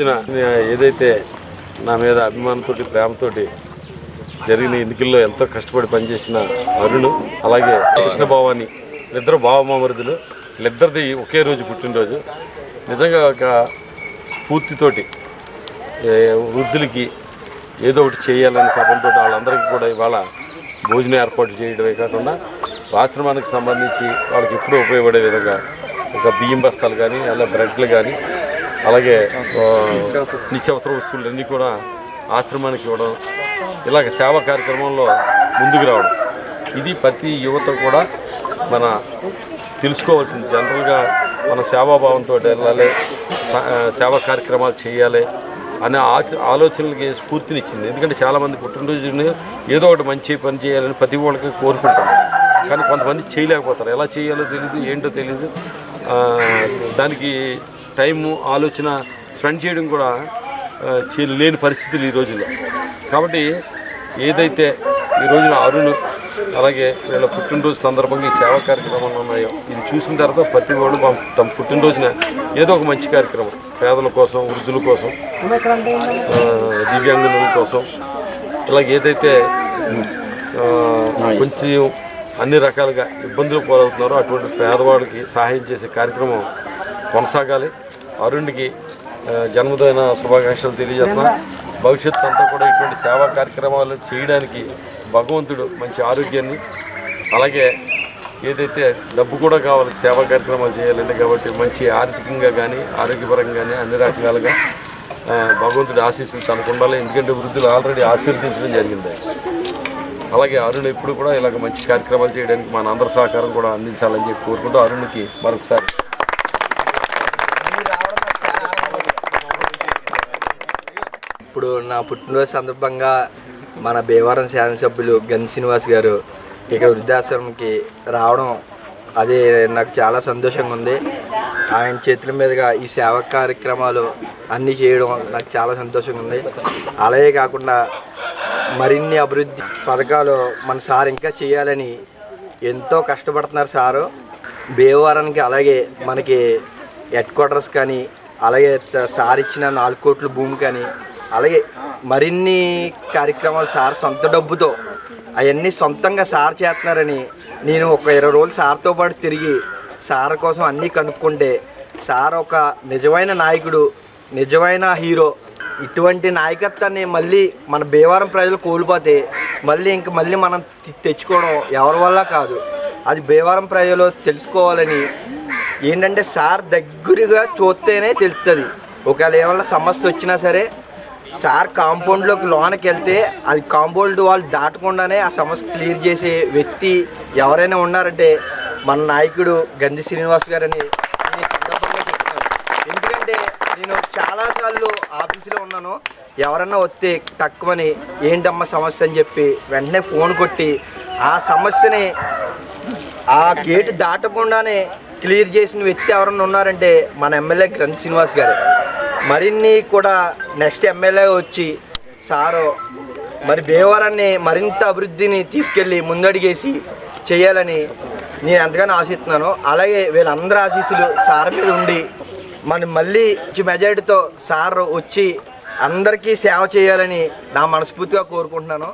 రోజున ఏదైతే నా మీద అభిమానంతోటి ప్రేమతోటి జరిగిన ఎన్నికల్లో ఎంతో కష్టపడి పనిచేసిన అరుణ్ అలాగే కృష్ణభావాని ఇద్దరు భావమామరుదులు వీళ్ళిద్దరిది ఒకే రోజు పుట్టినరోజు. నిజంగా ఒక స్ఫూర్తితోటి వృద్ధులకి ఏదో ఒకటి చేయాలని తపంతో వాళ్ళందరికీ కూడా ఇవాళ భోజనం ఏర్పాటు చేయడమే కాకుండా ఆశ్రమానికి సంబంధించి వాళ్ళకి ఎప్పుడూ ఉపయోగపడే విధంగా ఒక బియ్యం బస్తాలు కానీ అలా బ్రెడ్లు కానీ అలాగే నిత్యావసర వస్తువులు. అన్నీ కూడా ఆశ్రమానికి ఇవ్వడం ఇలాగ సేవా కార్యక్రమంలో ముందుకు రావడం. ఇది ప్రతి యువత కూడా మన తెలుసుకోవాల్సింది. జనరల్గా మన సేవాభావంతో వెళ్ళాలి సేవా కార్యక్రమాలు చేయాలి అనే ఆ- ఆలోచనలకి స్ఫూర్తినిచ్చింది. ఎందుకంటే చాలామంది పుట్టినరోజుని ఏదో ఒకటి మంచి పని చేయాలని ప్రతి వాళ్ళకి కోరుకుంటారు. కానీ కొంతమంది చేయలేకపోతారు. ఎలా చేయాలో తెలియదు ఏంటో తెలియదు దానికి టైము ఆలోచన స్పెండ్ చేయడం కూడా చే- లేని పరిస్థితులు ఈ రోజుల్లో. కాబట్టి ఏదైతే ఈ రోజున అరుణ్ అలాగే వీళ్ళ పుట్టినరోజు సందర్భంగా ఈ సేవా కార్యక్రమాలు ఉన్నాయో ఇది చూసిన తర్వాత ప్రతి వాళ్ళు తమ- తమ పుట్టినరోజున ఏదో ఒక మంచి కార్యక్రమం. పేదల కోసం వృద్ధుల కోసం దివ్యాంగుల కోసం ఇలాగ ఏదైతే కొంచెం అన్ని రకాలుగా ఇబ్బందులు పోరవుతున్నారో అటువంటి పేదవాళ్ళకి సహాయం చేసే కార్యక్రమం కొనసాగాలి. అరుణ్కి జన్మదిన శుభాకాంక్షలు తెలియజేస్తున్నా. భవిష్యత్తు అంతా కూడా ఇటువంటి సేవా కార్యక్రమాలు చేయడానికి భగవంతుడు మంచి ఆరోగ్యాన్ని అలాగే ఏదైతే డబ్బు కూడా కావాలి సేవా కార్యక్రమాలు చేయాలండి కాబట్టి మంచి ఆర్థికంగా కానీ ఆరోగ్యపరంగా కానీ అన్ని రకాలుగా భగవంతుడి ఆశీస్సులు తనకు ఉండాలి. ఎందుకంటే వృద్ధులు ఆల్రెడీ ఆశీర్వదించడం జరిగింది. అలాగే అరుణ్ ఎప్పుడు కూడా ఇలాగ మంచి కార్యక్రమాలు చేయడానికి మన అందరి సహకారం కూడా అందించాలని చెప్పి కోరుకుంటూ అరుణ్కి మరొకసారి ఇప్పుడు నా పుట్టినరోజు సందర్భంగా మన భీమవరం శాసనసభ్యులు గన్ శ్రీనివాస్ గారు ఇక్కడ వృద్ధాశ్రమంకి రావడం అది నాకు చాలా సంతోషంగా ఉంది. ఆయన చేతుల మీదుగా ఈ సేవా కార్యక్రమాలు అన్నీ చేయడం నాకు చాలా సంతోషంగా ఉంది. అలాగే కాకుండా మరిన్ని అభివృద్ధి పథకాలు మన సార్ ఇంకా చేయాలని ఎంతో కష్టపడుతున్నారు సారు. భీమవరానికి అలాగే మనకి హెడ్ క్వార్టర్స్ కానీ అలాగే సార్ ఇచ్చిన నాలుగు కోట్ల భూమి కానీ అలాగే మరిన్ని కార్యక్రమాలు సార్ సొంత డబ్బుతో అవన్నీ సొంతంగా సార్ చేస్తున్నారని నేను ఒక ఇరవై రోజులు సార్తో పాటు తిరిగి సార్ కోసం అన్నీ కనుక్కుంటే సార్ ఒక నిజమైన నాయకుడు నిజమైన హీరో ఇటువంటి నాయకత్వాన్ని మళ్ళీ మన భీమవరం ప్రజలు కోల్పోతే మళ్ళీ ఇంక మళ్ళీ మనం తెచ్చుకోవడం ఎవరి వల్ల కాదు. అది భీమవరం ప్రజలు తెలుసుకోవాలని ఏంటంటే సార్ దగ్గరగా చూస్తేనే తెలుస్తుంది ఒకవేళ ఏమన్నా సమస్య వచ్చినా సరే సార్ కాంపౌండ్లోకి లోనకి వెళ్తే అది కాంపౌండ్ వాళ్ళు దాటకుండానే ఆ సమస్య క్లియర్ చేసే వ్యక్తి ఎవరైనా ఉన్నారంటే మన నాయకుడు గంధి శ్రీనివాస్ గారని ఎందుకంటే నేను చాలాసార్లు ఆఫీసులో ఉన్నాను. ఎవరన్నా వస్తే తక్కువని ఏంటమ్మా సమస్య అని చెప్పి వెంటనే ఫోన్ కొట్టి ఆ సమస్యని ఆ గేటు దాటకుండానే క్లియర్ చేసిన వ్యక్తి ఎవరన్నా ఉన్నారంటే మన ఎమ్మెల్యే గ్రంథ్ శ్రీనివాస్ గారు. మరిన్ని కూడా నెక్స్ట్ ఎమ్మెల్యే వచ్చి సారు మరి భీమవరాన్ని మరింత అభివృద్ధిని తీసుకెళ్ళి ముందడిగేసి చేయాలని నేను ఎంతగానో ఆశిస్తున్నాను. అలాగే వీళ్ళందరి ఆశీస్సులు సార్ మీద ఉండి మనం మళ్ళీ మెజారిటీతో సార్ వచ్చి అందరికీ సేవ చేయాలని నా మనస్ఫూర్తిగా కోరుకుంటున్నాను.